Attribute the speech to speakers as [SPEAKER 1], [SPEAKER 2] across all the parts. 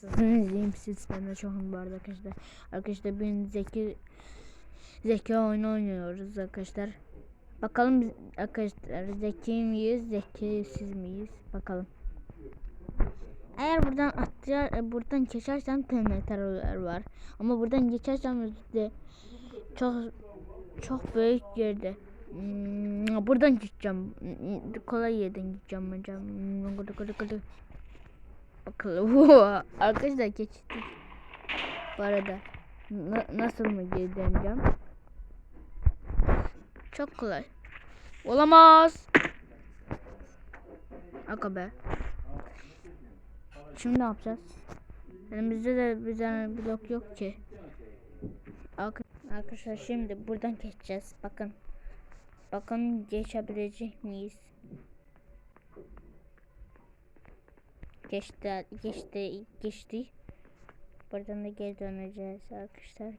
[SPEAKER 1] Sizin izleyeyim siz ben de çoğum bu arada arkadaşlar. Arkadaşlar ben zeki zeki oyunu oynuyoruz arkadaşlar. Bakalım arkadaşlar zeki miyiz zekisiz miyiz bakalım. Eğer buradan atlar, e, buradan geçersem TNT'ler var. Ama buradan geçersem de çok çok büyük yerde. Hmm, buradan gideceğim. Hmm, Kolay yerden gideceğim hocam. Bakalım. Arkadaşlar geçtik. Bu arada na- nasıl mı geri döneceğim? Çok kolay. Olamaz. Aga be. Şimdi ne yapacağız? Elimizde de bir tane blok yok ki. Ark- Arkadaşlar şimdi buradan geçeceğiz. Bakın. Bakın geçebilecek miyiz? Geçti, geçti, geçti. Buradan da geri döneceğiz arkadaşlar.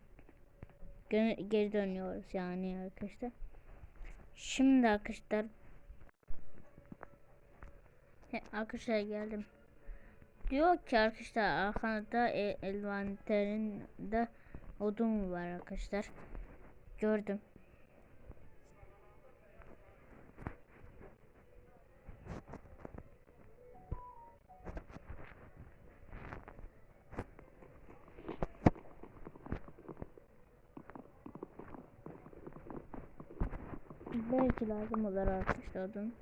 [SPEAKER 1] Gö- Geri dönüyoruz yani arkadaşlar. Şimdi arkadaşlar He, arkadaşlar geldim. Diyor ki arkadaşlar arkada e, elvanterinde odun var arkadaşlar. Gördüm. Belki lazım olur arkadaşlar odun.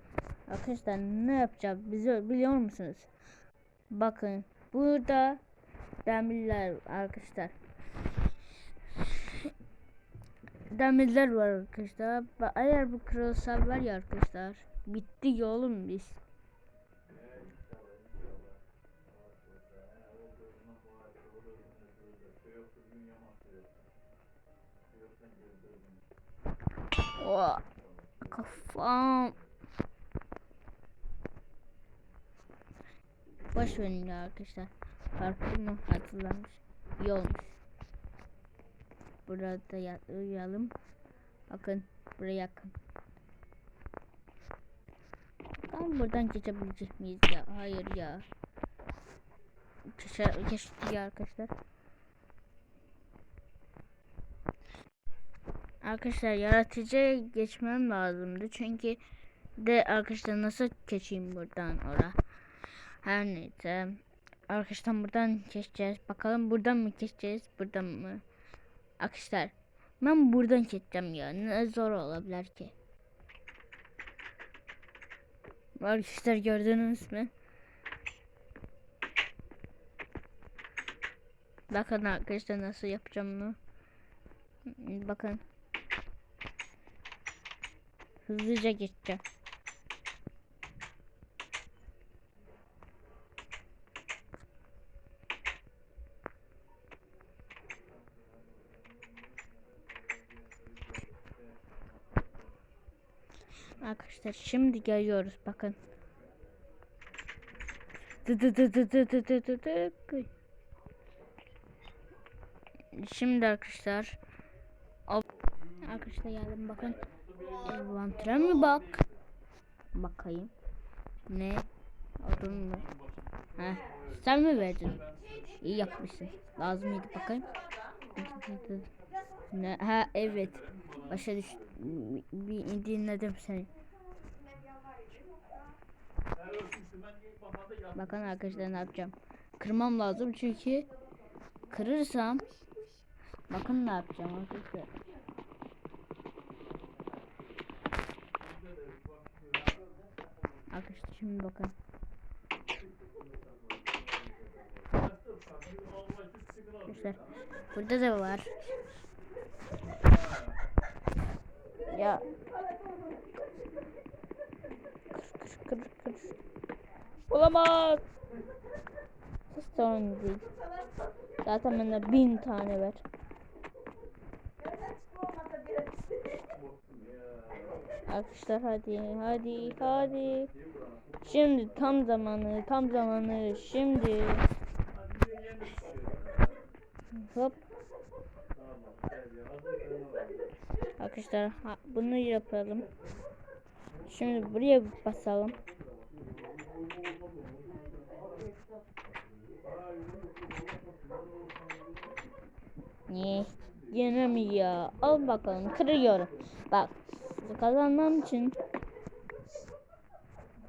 [SPEAKER 1] Arkadaşlar ne yapacağız bizi biliyor musunuz? Bakın burada demirler arkadaşlar. Demirler var arkadaşlar. Eğer bu kırılsa var ya arkadaşlar. Bitti oğlum biz. Oh, kafam. Boş verin ya arkadaşlar. Farklı mı hatırlamış. İyi. Burada ya- uyuyalım. Bakın buraya yakın. Bakalım buradan geçebilecek miyiz ya? Hayır ya. Geçtik ya arkadaşlar. Arkadaşlar yaratıcı geçmem lazımdı. Çünkü de arkadaşlar nasıl geçeyim buradan oraya. Her neyse. Arkadaşlar buradan geçeceğiz. Bakalım buradan mı geçeceğiz? Buradan mı? Arkadaşlar ben buradan geçeceğim ya. Ne zor olabilir ki? Arkadaşlar gördünüz mü? Bakın arkadaşlar nasıl yapacağım bunu. Bakın. Hızlıca geçeceğim. Arkadaşlar şimdi geliyoruz bakın. Şimdi arkadaşlar Arkadaşlar geldim bakın. Envantere mi bak? Bakayım. Ne? Odun mu? Heh, sen mi verdin? İyi yapmışsın. Lazım mıydı bakayım. Ne? Ha evet. Başa düş. Bir dinledim seni. Bakın arkadaşlar ne yapacağım. Kırmam lazım çünkü kırırsam bakın ne yapacağım arkadaşlar. Arkadaşlar şimdi bakın. Arkadaşlar burada da var. Ya kır kır kır kır. Olamaz. Sorun değil. Zaten bende bin tane var. Arkadaşlar hadi hadi hadi. Şimdi tam zamanı tam zamanı şimdi. Hop. Arkadaşlar ha, bunu yapalım. Şimdi buraya basalım. Niye? Yine mi ya? Al bakalım kırıyorum. Bak kazanmam için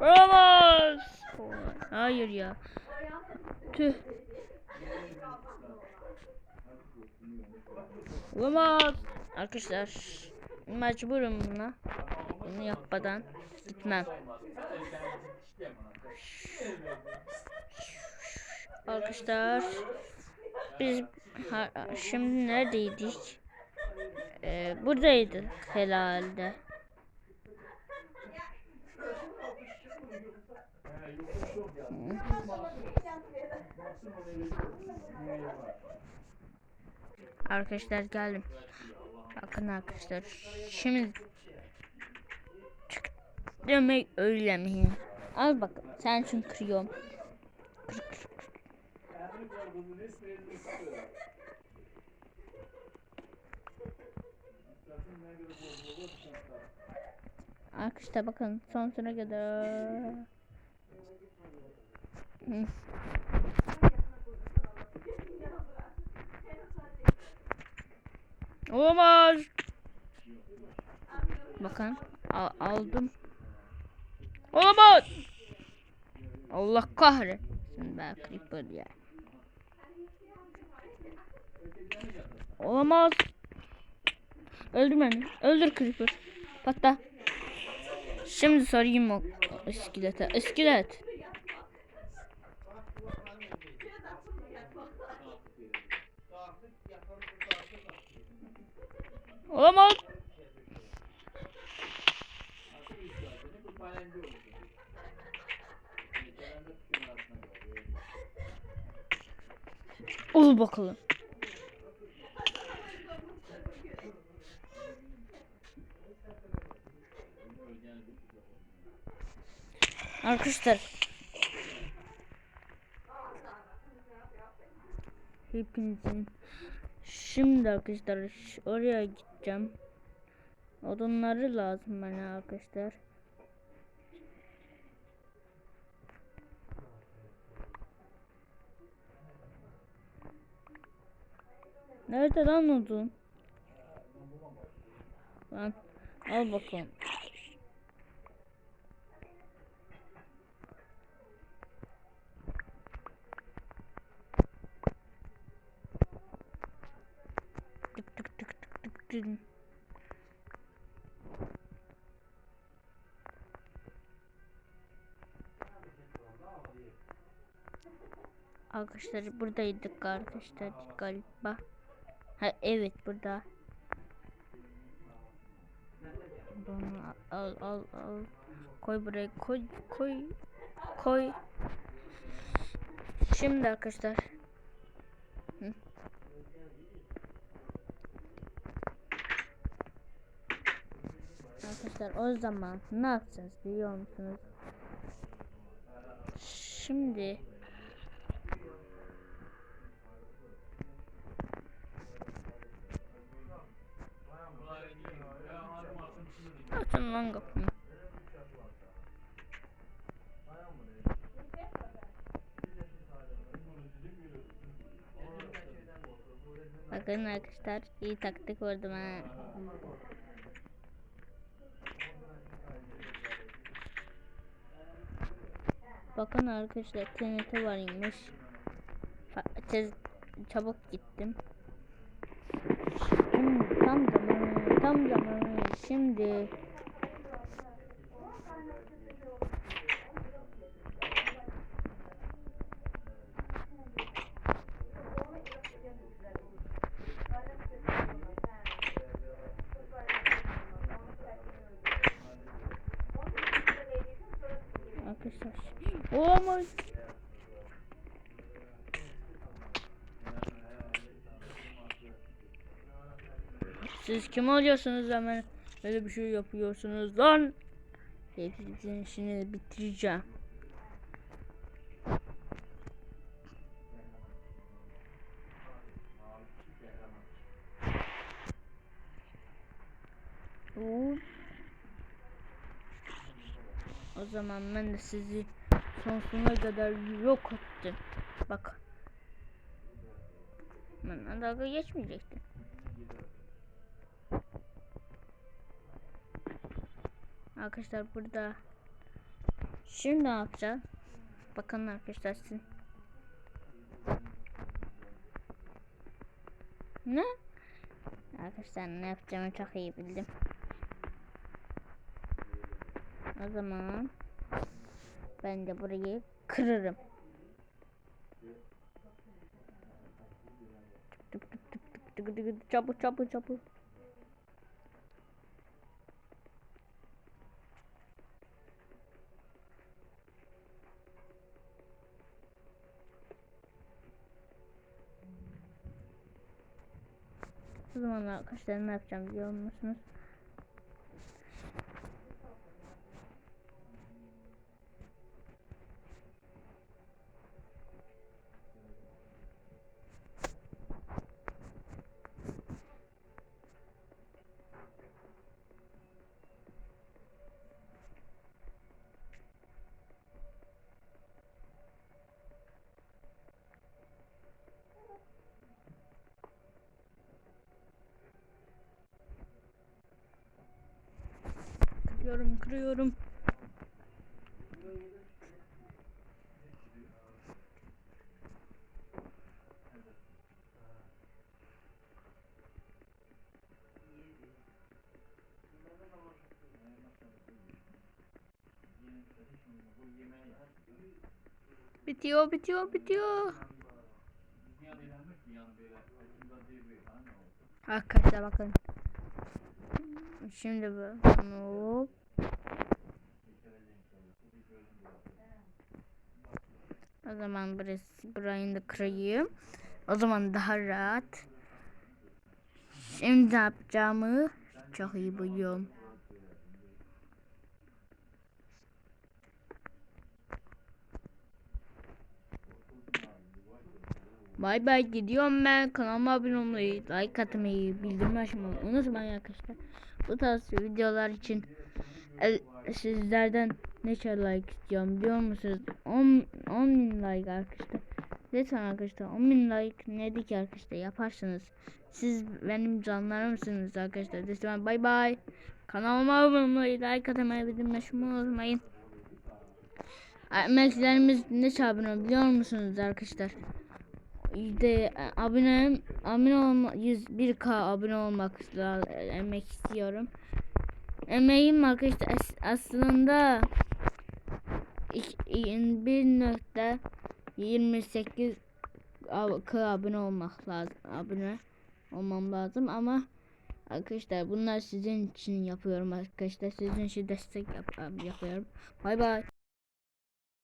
[SPEAKER 1] Olamaz. Hayır ya. Tüh. Olamaz. Arkadaşlar mecburum buna. Bunu yapmadan gitmem. Arkadaşlar biz ha, şimdi neredeydik? Ee, buradaydık herhalde. Arkadaşlar geldim. Bakın arkadaşlar. Şimdi demek öyle mi? Al bak sen için kırıyorum. Kır, kır, kır. Arkadaşlar bakın son sıra kadar. Olamaz. Bakın al- aldım. Olamaz. Allah kahretsin be Creeper ya. Olamaz. Öldür beni. Öldür Creeper. Patla. Şimdi sorayım o iskelete. İskelet. Olamaz. Ol bakalım. Arkadaşlar. Hepinizin. Şimdi arkadaşlar oraya gideceğim. Odunları lazım bana arkadaşlar. Nerede lan odun? Lan al bakalım. Tık. Arkadaşlar buradaydık arkadaşlar galiba. Ha evet burada. Bunu al al al. Koy buraya koy koy koy. Şimdi arkadaşlar. Hı. Arkadaşlar o zaman ne yapacağız biliyor musunuz? Şimdi Açın lan kapımı. Bakın arkadaşlar iyi taktik vurdum ha. Bakın arkadaşlar TNT varmış. Tez, çabuk gittim. Şimdi tam zamanı, tam zamanı. Şimdi Olamaz. Olamaz. Siz kim oluyorsunuz hemen böyle bir şey yapıyorsunuz lan? Hepinizin işini bitireceğim. O zaman ben de sizi sonsuza kadar yok ettim. Bak. Benden dalga geçmeyecektin. Arkadaşlar burada Şimdi ne yapacağız? Bakın arkadaşlar sizin. Ne? Arkadaşlar ne yapacağımı çok iyi bildim. O zaman ben de burayı tık. Çabuk çabuk çabuk. O zaman arkadaşlar ne yapacağım biliyor musunuz? Kırıyorum. Bitiyor bitiyor bitiyor. Arkadaşlar bakın. Şimdi bu. Hop. O zaman burası burayı da kırayım. O zaman daha rahat. Şimdi yapacağımı çok iyi biliyorum. Bay bay gidiyorum ben. Kanalıma abone olmayı, like atmayı, bildirim açmayı unutmayın arkadaşlar. Bu tarz videolar için sizlerden ne kadar like istiyorum biliyor musunuz? 10, 10 bin like arkadaşlar. Lütfen arkadaşlar 10 bin like nedir ki arkadaşlar yaparsınız. Siz benim canlarımsınız arkadaşlar. Lütfen bay bay. Kanalıma abone olmayı, like atmayı, bildirim açmayı unutmayın. Emeklerimiz ne çabını biliyor musunuz arkadaşlar? de abone abone olma 101k abone olmak lazım emek istiyorum. Emeğim arkadaşlar as- aslında ik- i- bir nokta 28 ab- k abone olmak lazım. Abone olmam lazım ama arkadaşlar bunlar sizin için yapıyorum arkadaşlar. Sizin için destek yap- yapıyorum. Bay bay.